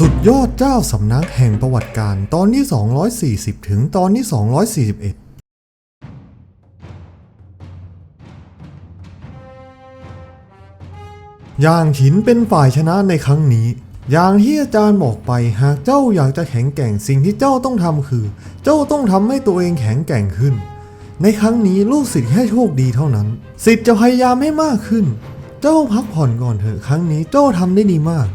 สุดยอดเจ้าสำนักแห่งประวัติการ ตอนที่ 240 ถึงตอนที่ 241อย่างฉินเป็นฝ่ายชนะในครั้งนี้ อย่างที่อาจารย์บอกไปหากเจ้าอยากจะแข็งแกร่งสิ่งที่เจ้าต้องทำคือ เจ้าต้องทำให้ตัวเองแข็งแกร่งขึ้น ในครั้งนี้ลูกศิษย์แค่โชคดีเท่านั้นศิษย์จะพยายามให้มากขึ้น เจ้าพักผ่อนก่อนเถอะครั้งนี้เจ้าทำได้ดีมาก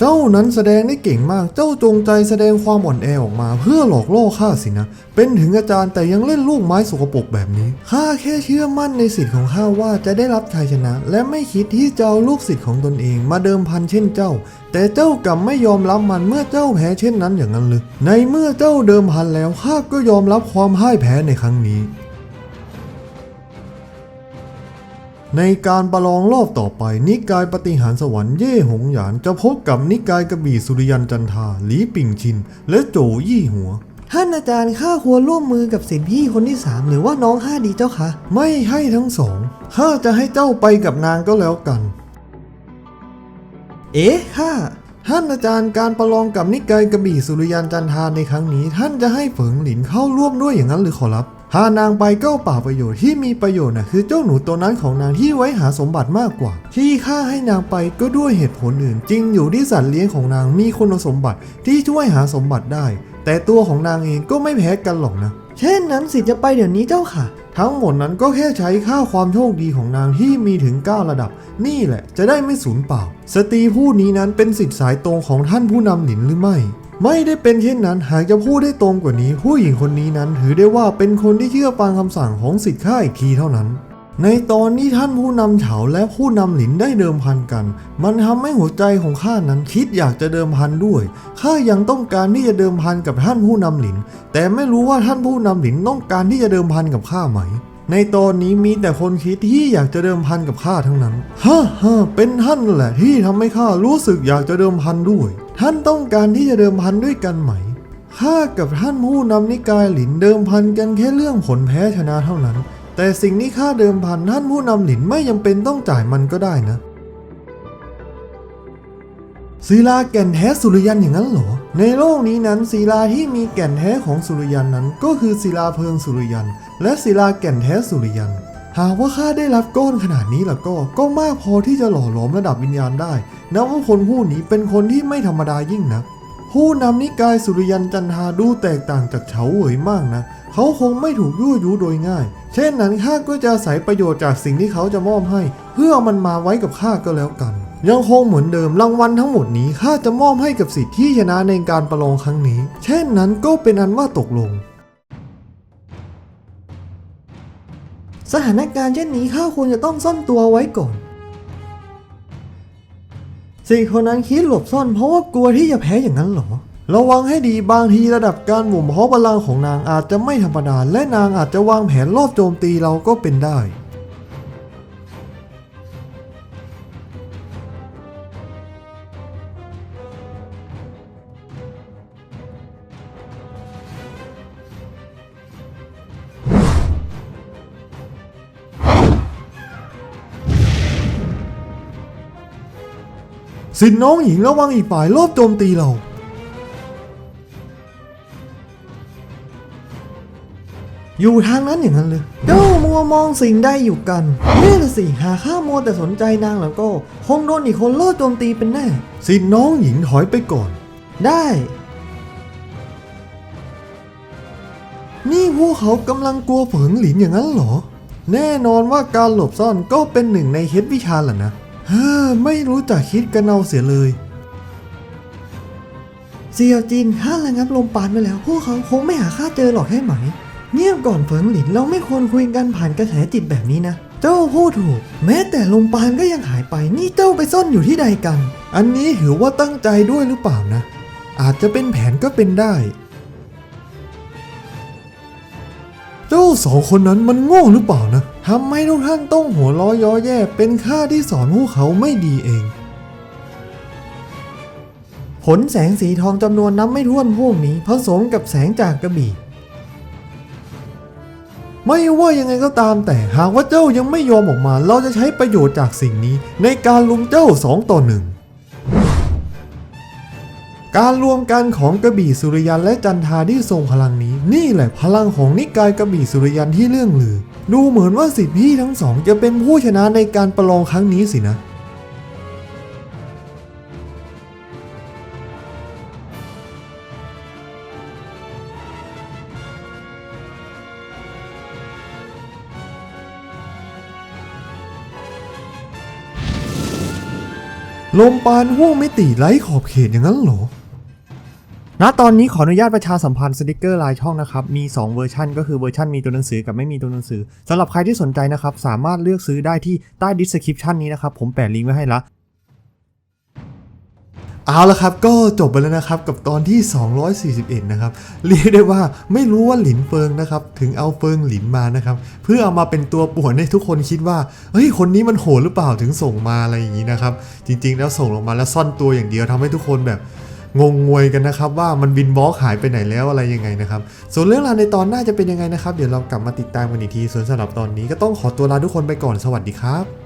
เจ้านั้นแสดงได้เก่งมาก เจ้าจงใจแสดงความอ่อนแอออกมา เพื่อหลอกล่อข้าสินะ เป็นถึงอาจารย์แต่ยังเล่นลูกไม้สกปรกแบบนี้ ข้าแค่เชื่อมั่นในสิทธิ์ของข้าว่าจะได้รับชัยชนะ และไม่คิดที่จะเอาลูกศิษย์ของตนเองมาเดิมพันเช่นเจ้า แต่เจ้ากลับไม่ยอมรับมันเมื่อเจ้าแพ้เช่นนั้นอย่างนั้นเลย ในเมื่อเจ้าเดิมพันแล้วข้าก็ยอมรับความพ่ายแพ้ในครั้งนี้ ในการประลองรอบต่อไป นิกายปฏิหารสวรรค์เย่หงหยาน จะพบกับนิกายกระบี่สุริยันจันทาหลีปิงชิน และโจยี่หัว ท่านอาจารย์ข้าควรร่วมมือกับสิทธิพี่คนที่สามหรือว่าน้องข้าดีเจ้าคะไม่ให้ทั้งสองข้าจะให้เจ้าไปกับนางก็แล้วกัน เอ๊ะข้าท่านอาจารย์การประลองกับนิกายกระบี่สุริยันจันทาในครั้งนี้ ท่านจะให้เฟิงหลินเข้าร่วมด้วยอย่างนั้นหรือขอรับ หานางไปก็เปล่าประโยชน์ที่มีประโยชน์นะคือเจ้าหนูตัวนั้นของนางที่ไว้หาสมบัติมากกว่า ที่ข้าให้นางไปก็ด้วยเหตุผลอื่น จริงอยู่ที่สัตว์เลี้ยงของนางมีคุณสมบัติที่ช่วยหาสมบัติได้ แต่ตัวของนางเองก็ไม่แพ้กันหรอกนะ เช่นนั้นสิจะไปเดี๋ยวนี้เจ้าค่ะ ทั้งหมดนั้นก็แค่ใช้ค่าความโชคดีของนางที่มีถึง 9 ระดับ นี่แหละจะได้ไม่สูญเปล่า สตรีผู้นี้นั้นเป็นสิทธิสายตรงของท่านผู้นำหลินหรือไม่ ไม่ได้เป็นเช่นนั้นหากจะพูดได้ตรงกว่านี้ ผู้หญิงคนนี้นั้นถือได้ว่าเป็นคนที่เชื่อฟังคำสั่งของสิทธิ์ข้าอีกทีเท่านั้น ในตอนนี้ท่านผู้นำเฉาและผู้นำหลินได้เดิมพันกัน มันทำให้หัวใจของข้านั้นคิดอยากจะเดิมพันด้วยข้ายังต้องการที่จะเดิมพันกับท่านผู้นำหลิน แต่ไม่รู้ว่าท่านผู้นำหลินต้องการที่จะเดิมพันกับข้าไหม ในตอนนี้มีแต่คนคิดที่อยากจะเดิมพันกับข้าทั้งนั้นฮ่าฮ่าเป็นท่านแหละที่ทำให้ข้ารู้สึกอยากจะเดิมพันด้วย ท่านต้องการที่จะเดิมพันด้วยกันไหมข้ากับท่านผู้นำนิกายหลินเดิมพันกันแค่เรื่องผลแพ้ชนะเท่านั้น แต่สิ่งที่ข้าเดิมพันท่านผู้นำหลินไม่จำเป็นต้องจ่ายมันก็ได้นะศิลาแก่นแท้สุริยันอย่างนั้นเหรอ ในโลกนี้นั้นศิลาที่มีแก่นแท้ของสุริยันนั้นก็คือศิลาเพลิงสุริยัน และศิลาแก่นแท้สุริยัน หากว่าข้าได้รับก้อนขนาดนี้แล้วก็ก็มากพอที่จะหล่อหลอมระดับวิญญาณได้นับว่าคนผู้นี้เป็นคนที่ไม่ธรรมดายิ่งนักผู้นำนิกายสุริยันจันทาดูแตกต่างจากเฉาเหวยมากนะ เขาคงไม่ถูกยั่วยุโดยง่าย เช่นนั้นข้าก็จะอาศัยประโยชน์จากสิ่งที่เขาจะมอบให้ เพื่อเอามันมาไว้กับข้าก็แล้วกัน ยังคงเหมือนเดิมรางวัลทั้งหมดนี้ข้าจะมอบให้กับสิทธิ์ที่ชนะในการประลองครั้งนี้ เช่นนั้นก็เป็นอันว่าตกลง สถานการณ์เช่นนี้ข้าควรจะต้องซ่อนตัวไว้ก่อนสี่คนนั้นคิดหลบซ่อนเพราะว่ากลัวที่จะแพ้อย่างนั้นหรอ ระวังให้ดีบางทีระดับการหมุนเพราะพลังของนางอาจจะไม่ธรรมดา และนางอาจจะวางแผนรอบโจมตีเราก็เป็นได้ สินน้องหญิงระวังอีกฝ่ายรอบโจมตีเรา อยู่ทางนั้นอย่างนั้นเลยเจ้ามัวมองสิ่งใดอยู่กันนี่ละสิหาข้ามัวแต่สนใจนางแล้วก็ คงโดนอีกคนโล่โจมตีเป็นแน่ สินน้องหญิงถอยไปก่อน ได้ นี่พวกเขากำลังกลัวเผิงหลินอย่างนั้นเหรอ แน่นอนว่าการหลบซ่อนก็เป็นหนึ่งในเคล็ดวิชาแหละนะ ฮ่าไม่รู้จักคิดกันเอาเสียเลยเซียวจินข้าระงับลมปานไปแล้ว พวกเขาคงไม่หาข้าเจอหรอกใช่ไหม เงียบก่อนเฟิงหลินเราไม่ควรคุยกันผ่านกระแสจิตแบบนี้นะ เจ้าพูดถูก แม้แต่ลมปานก็ยังหายไป นี่เจ้าไปซ่อนอยู่ที่ใดกัน อันนี้ถือว่าตั้งใจด้วยหรือเปล่านะ อาจจะเป็นแผนก็เป็นได้ เจ้าสองคนนั้นมันโง่หรือเปล่านะทำให้ทุกท่านต้องหัวล้อย้อแย่เป็นข้าที่สอนพวกเขาไม่ดีเอง ผลแสงสีทองจำนวนนับไม่ถ้วนพวกนี้ ผสมกับแสงจากกระบี่ ไม่ว่ายังไงก็ตามแต่หากว่าเจ้ายังไม่ยอมออกมา เราจะใช้ประโยชน์จากสิ่งนี้ ในการลุมเจ้าสองต่อหนึ่ง การรวมกันของกระบี่สุริยันและจันทาที่ทรงพลังนี้ นี่แหละพลังของนิกายกระบี่สุริยันที่เรื่องลือ ดูเหมือนว่าสิทธิพี่ทั้งสองจะเป็นผู้ชนะในการประลองครั้งนี้สินะลมปานห่วงไมิติไร้ขอบเขตอย่างนั้นเหรอ ณตอนนี้ขออนุญาตประชาสัมพันธ์สติกเกอร์ลายช่องนะครับ มี 2 เวอร์ชันก็คือเวอร์ชันมีตัวหนังสือกับไม่มีตัวหนังสือสำหรับใครที่สนใจนะครับ สามารถเลือกซื้อได้ที่ใต้ description นี้นะครับ ผมแปะลิงก์ไว้ให้ละเอาละครับ ก็จบไปแล้วนะครับกับตอนที่ 241 นะครับ เรียกได้ว่าไม่รู้ว่าหลินเฟิงนะครับ ถึงเอาเฟิงหลินมานะครับ เพื่อเอามาเป็นตัวป่วนให้ทุกคนคิดว่าเฮ้ยคนนี้มันโหดหรือเปล่าถึงส่งมาอะไรอย่างนี้นะครับ จริง ๆ แล้วส่งลงมาแล้วซ่อนตัวอย่างเดียวทำให้ทุกคนแบบ งงงวยกันนะครับ ว่ามันบินบล็อกหายไปไหนแล้วอะไรยังไงนะครับ ส่วนเรื่องราวในตอนหน้าจะเป็นยังไงนะครับ เดี๋ยวเรากลับมาติดตามกันอีกทีส่วนสำหรับตอนนี้ก็ต้องขอตัวลาทุกคนไปก่อนสวัสดีครับ